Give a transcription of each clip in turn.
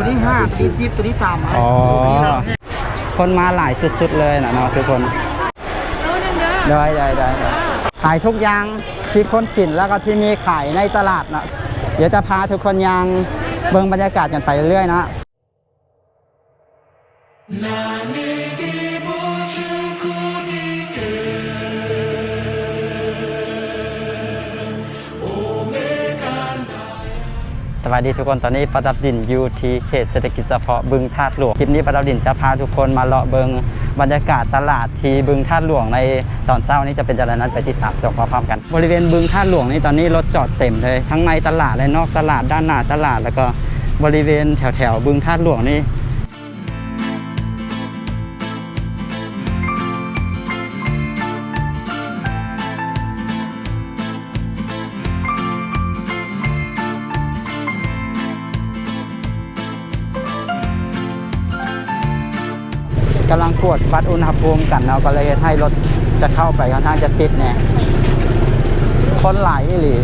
ตัวที่ห้าตัวที่สิบตัวที่สามอ๋อตัวนี้เราคนมาหลายสุดๆเลยนะเนาะทุกคนรู้หนึ่งเด้อได้ได้ได้ขายทุกอย่างที่คนกินแล้วก็ที่มีขายในตลาดนะเดี๋ยวจะพาทุกคนยังเบิ่งบรรยากาศกันไปเรื่อยๆนะ วัสดีทุกคนตอนนี้ประดับดินอยู่ที่เขตเศรษฐกิจเฉพาะบึงธาตุหลวงคลิปนี้ประดับดินจะพาทุกคนมาเลาะเบิงบรรยากาศตลาดที่บึงธาตุหลวงในตอนเช้านี้จะเป็นจรางไรนั้นไปติดตามชมพร้อมกัน บริเวณบึงธาตุหลวงนี้ตอนนี้รถจอดเต็มเลย ทั้งในตลาดและนอกตลาดด้านหน้าตลาด แล้วก็บริเวณแถวแถวบึงธาตุหลวงนี่ กำลังกวดวัดอุณหภูมิกันเนาะก็เลยให้รถจะเข้าไปค่อนข้างจะติดเนี่ยคนหลายอีหลี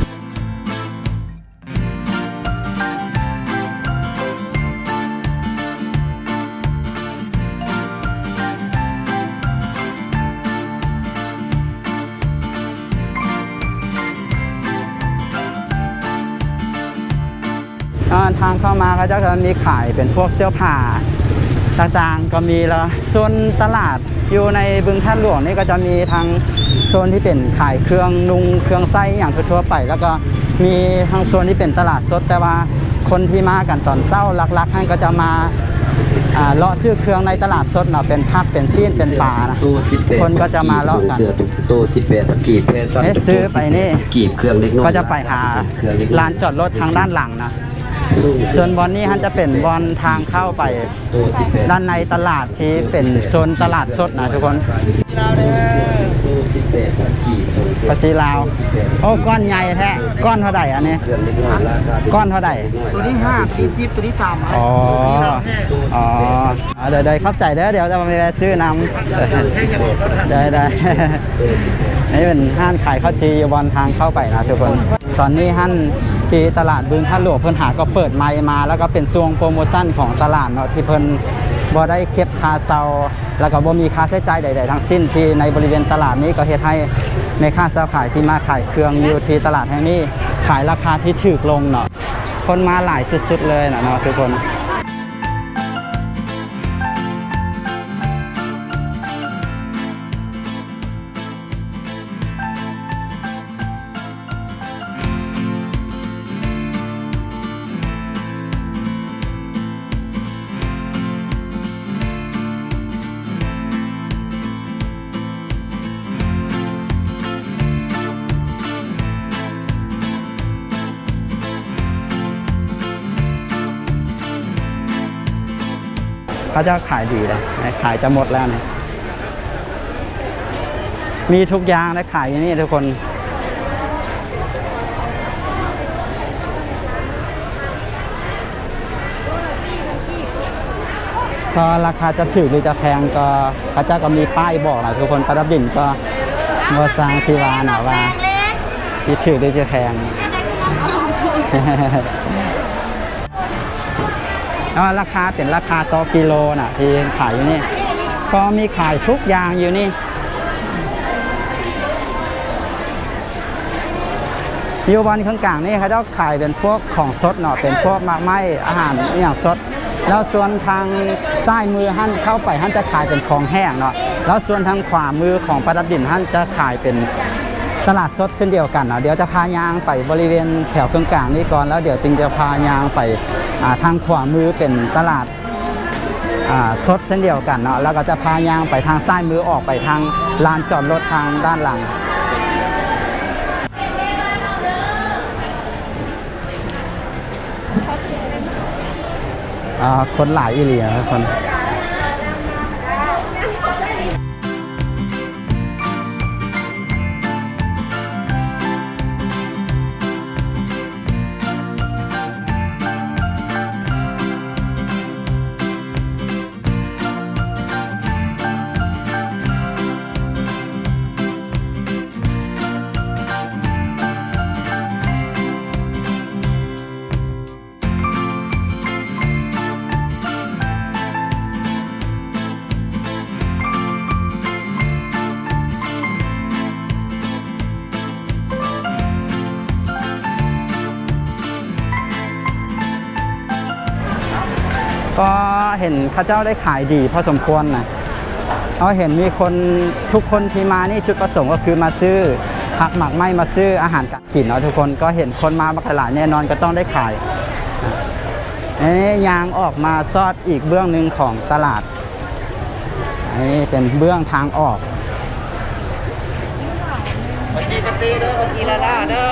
ทางเข้ามาก็จะมีขายเป็นพวกเสื้อผ้า ต่างๆ ก็มีแล้วส่วนตลาดอยู่ในบึงท่าตุหลวงนี่ก็จะมีทางโซนที่เป็นขายเครื่องนุงเครื่องไส้อย่างทั่วๆไป แล้วก็มีทางโซนที่เป็นตลาดสดแต่ว่าคนที่มากันตอนเช้าลักๆท่านก็จะมาอ่าเลาะซื้อเครื่องในตลาดสดเนาะเป็นผักเป็นซีนเป็นปลานะตู้สิบแปดคนก็จะมาเลาะกันเสือตู้สิบแปดกีบเพชรเอ๊ะซื้อไปนี่กีบเครื่องเล็กน้อยก็จะไปหาเครื่องเล็กน้อยลานจอดรถทางด้านหลังนะตู้ ส่วนบอลนี้ท่านจะเป็นบอลทางเข้าไปตู้สิบแปดด้านในตลาดที่เป็นโซนตลาดสดนะทุกคนตู้สิบแปดกีบปฏิลาว โอ้ก้อนใหญ่แท้ก้อนเท่าไหร่อันนี้เครื่องเล็กน้อยราคาก้อนเท่าไหร่ตัวที่ห้าตัวที่สิบตัวที่สามอ๋อตัวนี้เราอ๋ออ่าเดี๋ยวเดี๋ยวเข้าใจเด้อเดี๋ยวจะมาแวะซื้อน้ำได้ได้นี่เป็นห้างขายข้าวจีอยู่บอลทางเข้าไปนะทุกคน ตอนนี้ห้าง ที่ตลาดบึงท่าหลวงเพิ่นหาก็เปิดไมค์มาแล้วก็เป็นช่วงโปรโมชั่นของตลาดเนาะที่เพิ่นบ่ได้เก็บค่าเซาแล้วก็บ่มีค่าใช้จ่ายใด ๆ ทั้งสิ้นที่ในบริเวณตลาดนี้ก็เฮ็ดให้ในค่าเซาขายที่มาขายเครื่องอยู่ที่ตลาดแห่งนี้ขายราคาที่ถูกลงเนาะคนมาหลายสุดๆเลยนะเนาะทุกคน จะขายดีเลยขายจะหมดแล้วเนี่ยมีทุกอย่างนะขายอยู่นี่ทุกคนก็ราคาจะถือหรือจะแพงก็พระเจ้าก็มีป้ายบอกนะทุกคนประดับดินก็มัวสร้างทีวาหนะว่าสิถือหรือจะแพง ก็ราคาเป็นราคาต่อกิโลน่ะที่ขายอยู่นี่ ก็มีขายทุกอย่างอยู่นี่ อยู่บอลข้างกลางนี่เขาจะขายเป็นพวกของสดเนาะเป็นพวกมากไม้อาหารอย่างสด แล้วส่วนทางซ้ายมือหั่นเข้าไปหั่นจะขายเป็นของแห้งเนาะแล้วส่วนทางขวามือของประดับดินหั่นจะขายเป็น ตลาดสดเช่นเดียวกันเนาะเดี๋ยวจะพายางไปบริเวณแถวเครื่องกลางนี้ก่อนแล้วเดี๋ยวจึงจะพายางไปาทางขวามือเป็นตลาดาสดเช่นเดียวกันเนาะแล้วก็จะพายางไปทางซ้ายมือออกไปทางลานจอดรถทางด้านหลัง คนหลายอีเลียทุกคน ก็เห็นข้าเจ้าได้ขายดีพอสมควรนะเราเห็นมีคนทุกคนที่มานี่จุดประสงค์ก็คือมาซื้อผักหมักไม้มาซื้ออาหารการกินเนาะทุกคนก็เห็นคนมาบักหลายแน่นอนก็ต้องได้ขายอันนี้ยางออกมาซอดอีกเบื้องหนึ่งของตลาดอันนี้เป็นเบื้องทางออกบัญชีปตีเด้อบัญชีละล่าเด้อ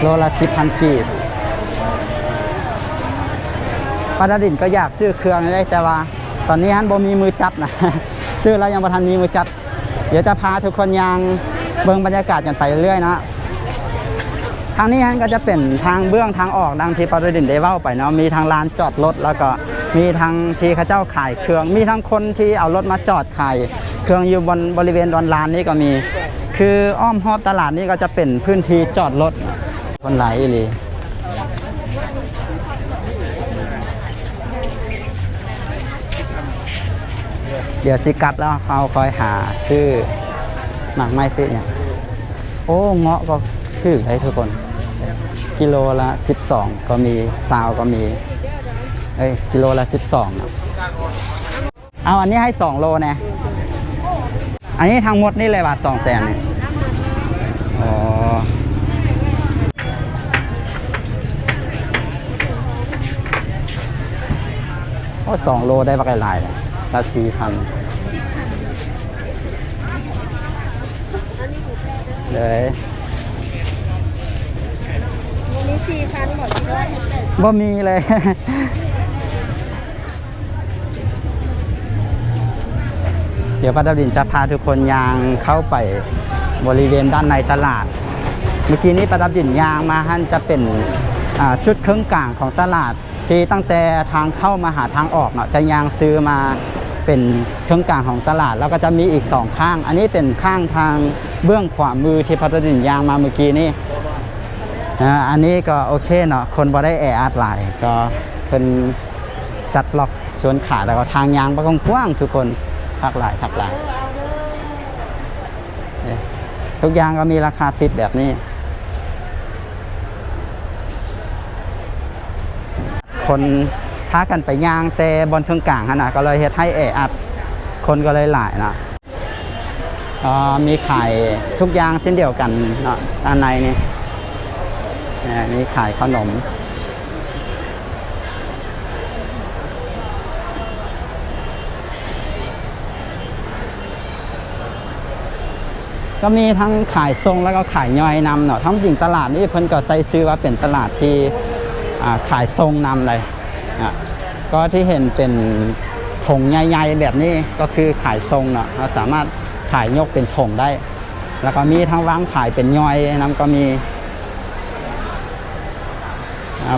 โลละสิบพันกีบป้าดาดินก็อยากซื้อเครื่องได้แต่ว่า ตอนนี้ฮันบ่มีมือจับนะซื้อแล้วยังบ่ทันมีมือจับ เดี๋ยวจะพาทุกคนยังเบิ่งบรรยากาศกันไปเรื่อยๆนะทางนี้ฮันก็จะเป็นทางเบื้องทางออกดังที่ป้าดาดินได้เว้าไปเนาะมีทางลานจอดรถแล้วก็มีทางที่เขาเจ้าขายเครื่อง มีทั้งคนที่เอารถมาจอดขายเครื่องอยู่บนบริเวณดอนลานนี้ก็มี คืออ้อมรอบตลาดนี้ก็จะเป็นพื้นที่จอดรถ คนหลายอีหลีเดี๋ยวสิกลับแล้วเขาคอยหาซื้อหมากไม้ซื้ออย่างโอ้เงาะก็ชื่อได้ทุกคน กิโลละ 12 ก็มีซาวก็มีเอ้ยกิโลละ 12อะเอาอันนี้ให้ 2 โลนะอันนี้ทั้งหมดนี่เลยบาท2แสนเนี่ย โอ้สองโลได้บักหลายๆเลยละสี่พันเลยวันนี้สี่พันหมดเลยบ่มีเลยเดี๋ยวป้าดาวดินจะพาทุกคนยางเข้าไปบริเวณด้านในตลาด เมื่อกี้นี้ป้าดาวดินยางมาฮั่นจะเป็นอ่าจุดเครื่องกลางของตลาด ที่ตั้งแต่ทางเข้ามาหาทางออกเนาะจะยางซื้อมาเป็นเครื่องกลางของตลาด แล้วก็จะมีอีกสองข้าง อันนี้เป็นข้างทางเบื้องขวามือที่ป้าดาวดินยางมาเมื่อกี้นี่อันนี้ก็โอเคเนาะคนบ่ได้แออัดหลายก็เป็นจัดล็อกสวนขาแล้วก็ทางยางประกว้างทุกคนทักหลายทักหลายทุกอย่างก็มีราคาติดแบบนี้ คนพากันไปย่างแต่บนเครื่องกลางขนาดก็เลยเฮ็ดให้แออัดคนก็เลยหลายนะมีขายทุกอย่างเส้นเดียวกันเนาะด้านในนี่นี่ยมีขายขนมก็มีทั้งขายทรงแล้วก็ขายย่อยนำเนาะทั้งจริงตลาดนี่เพิ่นก็ใส่ซื้อว่าเป็นตลาดที่ ขายทรงนำเลยก็ที่เห็นเป็นผงใหญ่ๆแบบนี้ก็คือขายทรงเนาะเราสามารถขายยกเป็นผงได้ แล้วก็มีทั้งวางขายเป็นย่อยนำก็มี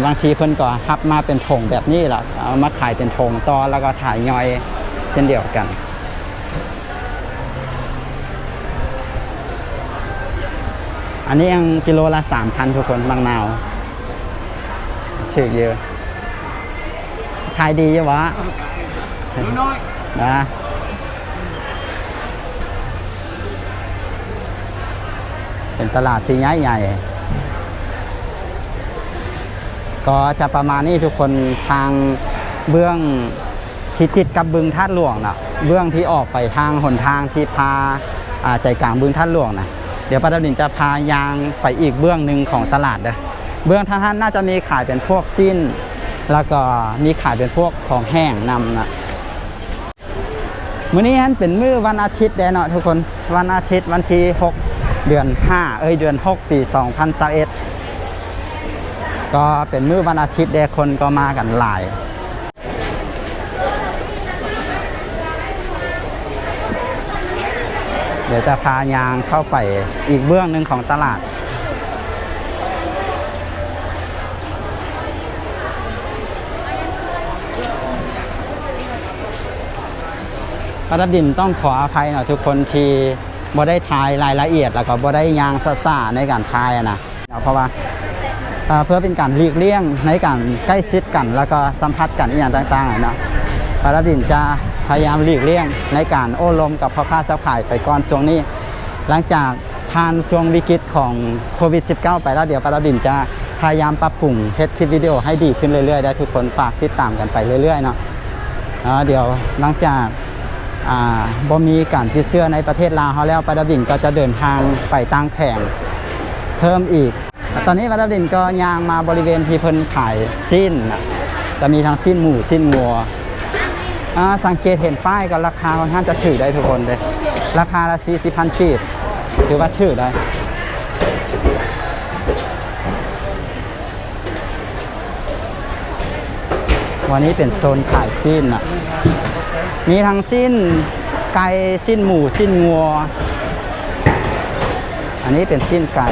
บางทีเพิ่นก็ฮับมาเป็นถงแบบนี้แหละเอามาขายเป็นถงต่อแล้วก็ถ่ายย่อยเช่นเดียวกันอันนี้ยังกิโลละสามพันทุกคนบางนาว ถือเยอะขายดีอยู่วะน้อยนะเป็นตลาดที่ใหญ่ใหญ่ๆก็จะประมาณนี้ทุกคนทางเบื้องที่ติดกับบึงท่าตุหลวงนะเบื้องที่ออกไปทางหนทางที่พาอ่าใจกลางบึงท่าตุหลวงนะเดี๋ยวป้าดาวดินจะพายางไปอีกเบื้องหนึ่งของตลาดเด้อ เบื้องทางท่านน่าจะมีขายเป็นพวกสิ้น แล้วก็มีขายเป็นพวกของแห้งนำนะมื้อนี้ฮันเป็นมื้อวันอาทิตย์แดเนาะทุกคนวันอาทิตย์วันที่ 6 เดือน 5 เอ้ยเดือน 6 ปี 2021ก็เป็นมื้อวันอาทิตย์แดคนก็มากันหลายเดี๋ยวจะพายางเข้าไปอีกเบื้องหนึ่งของตลาด ปรดินต้องขออภัยหน่อยทุกคนที่บ่ได้ทายรายละเอียด แล้วก็บ่ได้ยางซ่าในการทายอะนะเพราะว่าเพื่อเป็นการหลีกเลี่ยงในการใกล้ชิดกัน แล้วก็สัมผัสกันอีกอย่างต่างๆอะนะประดินจะพยายามหลีกเลี่ยงในการโอ้ลมกับพ่อค้าเจ้าขายไปก่อนช่วงนี้ หลังจากผ่านช่วงวิกฤตของโควิด -19 ไปแล้วเดี๋ยวปราบินจะพยายามปรับปรุงเทสคลิปวิดีโอให้ดีขึ้นเรื่อยๆได้ทุกคนฝากติดตามกันไปเรื่อยๆเนาะเดี๋ยวหลังจาก บ่มีการติดเชื้อในประเทศลาวเขาแล้วปาราบินก็จะเดินทางไปตั้งแข่งเพิ่มอีก ตอนนี้ปาราบินก็ยางมาบริเวณที่เพิ่นขายสิ้น จะมีทั้งสิ้นหมูสิ้นงัวสังเกตเห็นป้ายก็ราคาค่อนข้างจะถือได้ทุกคนเลยราคาละ40พันกีดถือว่าถือได้วันนี้เป็นโซนขายสิ้นอะ มีทั้งสิ้นไก่สิ้นหมูสิ้นงัว อันนี้เป็นสิ้นไก่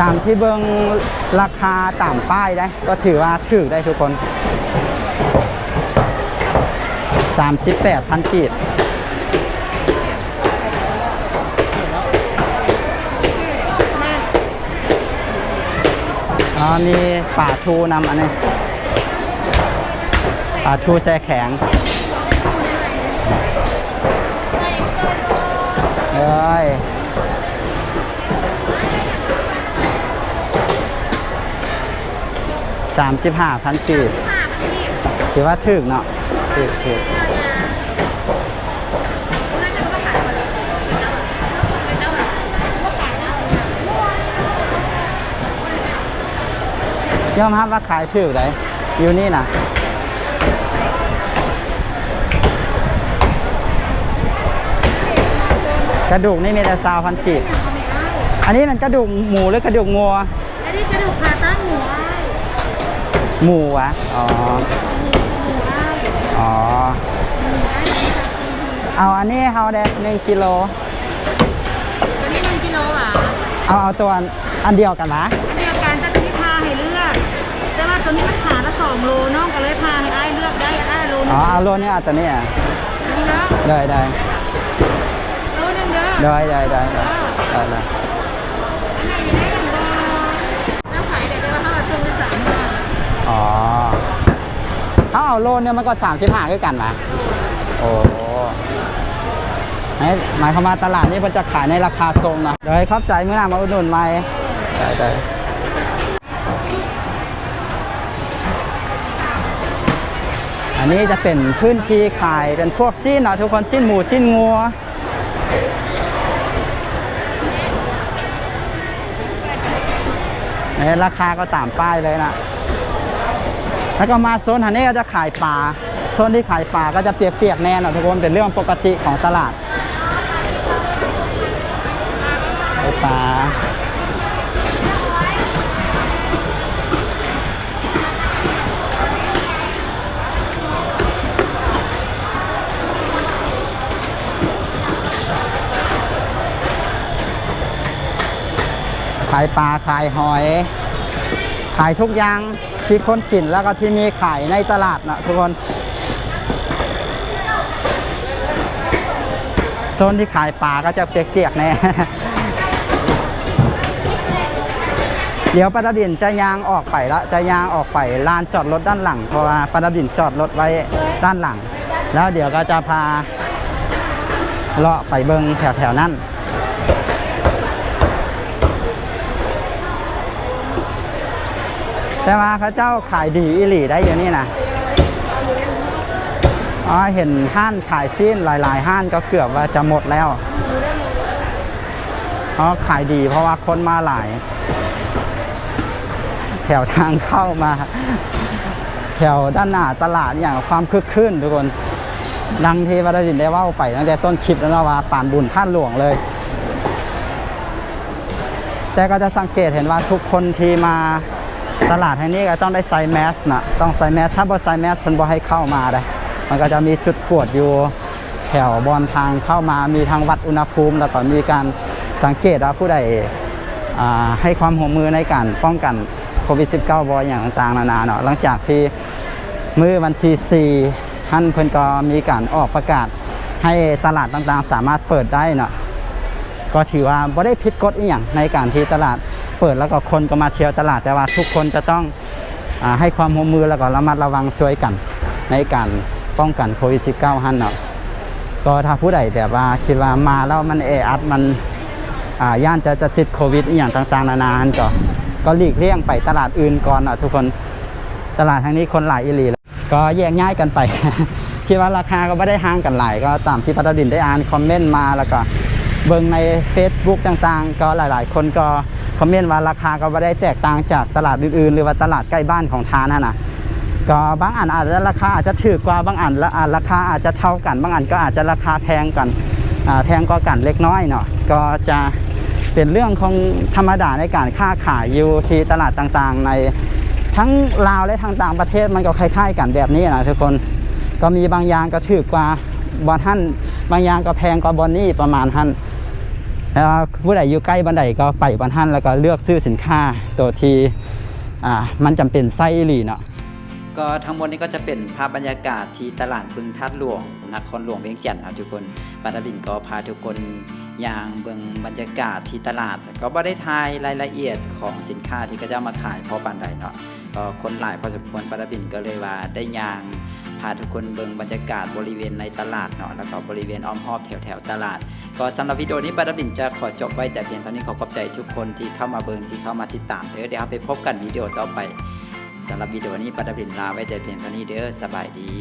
ตามที่เบิงราคาตามป้ายได้ ก็ถือว่าถือได้ทุกคน 38พันกีด อ๋อมีป่าทูนำอันนี้ป่าทูแช่แข็งเอ้ยสามสิบห้าพันกีบถือว่าถึกเนาะถึกถึก ยอมรับว่าขายถึกเลยอยู่นี่นะกระดูกนี่มีแต่ซาวพันกีบอันนี้มันกระดูกหมูหรือกระดูกงัว อันนี้กระดูกขาตั้งหมูไอ้หมูวะ อ๋อ อ๋อ เอาอันนี้เฮาแดงหนึ่งกิโลตัวนี้มันกิโลอะ เอาเอาตัวอันเดียวกันนะ องโลน้องก็เลยพาให้ไอ้เลือกได้ไอ้โลนึอ๋งอเอาโลนี้เอาตัวนี้อะนี่นะได้ได้โลนึงเด้อได้ได้ได้ได้ได้ได้น้ำขายได้ได้ว่าเขาช่วงละสามบาทอ๋อถ้าเอาโลเนี่ยมันก็สามสิบห้าคือกันนะโอ้ให้หมายความว่าตลาดนี้มันจะขายในราคาทรงนะเดี๋ยวให้เข้าใจเมื่อหน้ามาอุดหนุนไหมได้ได้ อันนี้จะเป็นพื้นที่ขายเป็นพวกสิ้นเนาะทุกคนสิ้นหมูสิ้นงัวเนี่ยราคาก็ตามป้ายเลยนะ แล้วก็มาโซนหันนี้ก็จะขายปลา โซนที่ขายปลาก็จะเปียกๆแน่นอนทุกคน เป็นเรื่องปกติของตลาดปลา ขายปลาขายหอย ขายทุกอย่างที่คนกินแล้วก็ที่มีขายในตลาดนะทุกคนโซนที่ขายปลาก็จะเปียกๆแน่เดี๋ยวปาดาดินจะยางออกไปละจะยางออกไปลานจอดรถด้านหลังเพราะว่าปาดาดินจอดรถไว้ด้านหลัง แล้วเดี๋ยวก็จะพาเลาะไปเบิงแถวๆนั้น แต่ว่าเขาเจ้าขายดีอิหลีได้อยู่นี่นะอ๋อเห็นห้านขายสิ้นหลาย ๆ ห้านก็เกือบว่าจะหมดแล้วอ๋อขายดีเพราะว่าคนมาหลาย แถวทางเข้ามา แถวด้านหน้าตลาดอย่างความคึกคืนทุกคน ดังที่วัดดินได้ว่าไปตั้งแต่ต้นคลิปแล้วนะว่าป่านบุญท่านหลวงเลย แต่ก็จะสังเกตเห็นว่าทุกคนที่มา ตลาดแห่งนี้ก็ต้องได้ใส่แมสนะต้องใส่แมสถ้าบ่ใส่แมสเพิ่นบ่ให้เข้ามาได้มันก็จะมีจุดกวดอยู่แถวบอนทางเข้ามามีทางวัดอุณหภูมิ แล้วก็มีการสังเกตว่าผู้ใดให้ความห่วงมือในการป้องกันโควิด -19 บอยอย่างต่างๆนานาเนาะหลังจากที่มื้อวันที่4ท่านเพิ่นก็มีการออกประกาศให้ตลาดต่างๆ สามารถเปิดได้เนาะก็ถือว่าบ่ได้ผิดกฎอีหยังในการที่ตลาด เปิดแล้วก็คนก็มาเที่ยวตลาดแต่ว่าทุกคนจะต้องอให้ความร่วมมือแล้วก็ระมัดระวังช่วยกัน ในการป้องกันโควิด -19 ฮั่นเนาะก็ถ้าผู้ใดแบบว่าคิดว่ามาแล้วมันแออัดมันย่านจะจะติดโควิดอย่างต่างๆนานาก็ก็หลีกเลี่ยงไปตลาดอื่นก่อนเนาะทุกคนตลาดทางนี้คนหลายอีหลีลก็แยกย้ายกันไปคิดว่าราคาก็ไม่ได้ห่างกันหลายก็ตามที่พัทดินได้อ่านคอมเมนต์มาแล้วก็เบิ่งใน Facebook ต่างๆ ก็หลาย ๆ คนก็ คอมเมนต์ว่าราคาก็ไม่ได้แตกต่างจากตลาดอื่นๆ หรือว่าตลาดใกล้บ้านของทานนั่นะก็บางอันอาจจะราคาอาจจะถูกกว่าบางอันละราคาอาจจะเท่ากัน บางอันก็อาจจะราคาแพงกันแพงกว่ากันเล็กน้อยเนาะก็จะเป็นเรื่องของธรรมดาในการค้าขายอยู่ที่ตลาดต่างๆ ในทั้งลาวและทางต่างประเทศมันก็คล้ายๆ กันแบบนี้นะทุกคนก็มีบางอย่างก็ถือกว่าบอลท่านบางอย่างก็แพงกว่าบอลนี่ประมาณท่าน แล้วผู้ใดอยู่ใกล้บันไดก็ไปบอลท่านแล้วก็เลือกซื้อสินค้าตัวที่มันจำเป็นไส้อีหลีเนาะก็ทั้งหมดนี้ก็จะเป็นภาพบรรยากาศที่ตลาดบึงทัดหลวงนครหลวงเวียงจันทร์นะทุกคนปาตบินก็พาทุกคนย่างเบิ่งบรรยากาศที่ตลาด ก็บ่ได้ทายรายละเอียดของสินค้าที่ก็จะเอามาขายเพราะปานใดเนาะก็คนหลายพอสมควรปาตบินก็เลยว่าได้ย่าง พาทุกคนเบิ่งบรรยากาศบริเวณในตลาดเนาะแล้วก็บริเวณอ้อมรอบแถวแถวตลาด ก็สำหรับวิดีโอนี้ปาดบินจะขอจบไว้แต่เพียงเท่านี้ขอขอบใจทุกคนที่เข้ามาเบิ่งที่เข้ามาติดตามเด้อเดี๋ยวไปพบกันวิดีโอต่อไปสำหรับวิดีโอนี้ปาดบินลาไว้แต่เพียงเท่านี้เด้อสบายดี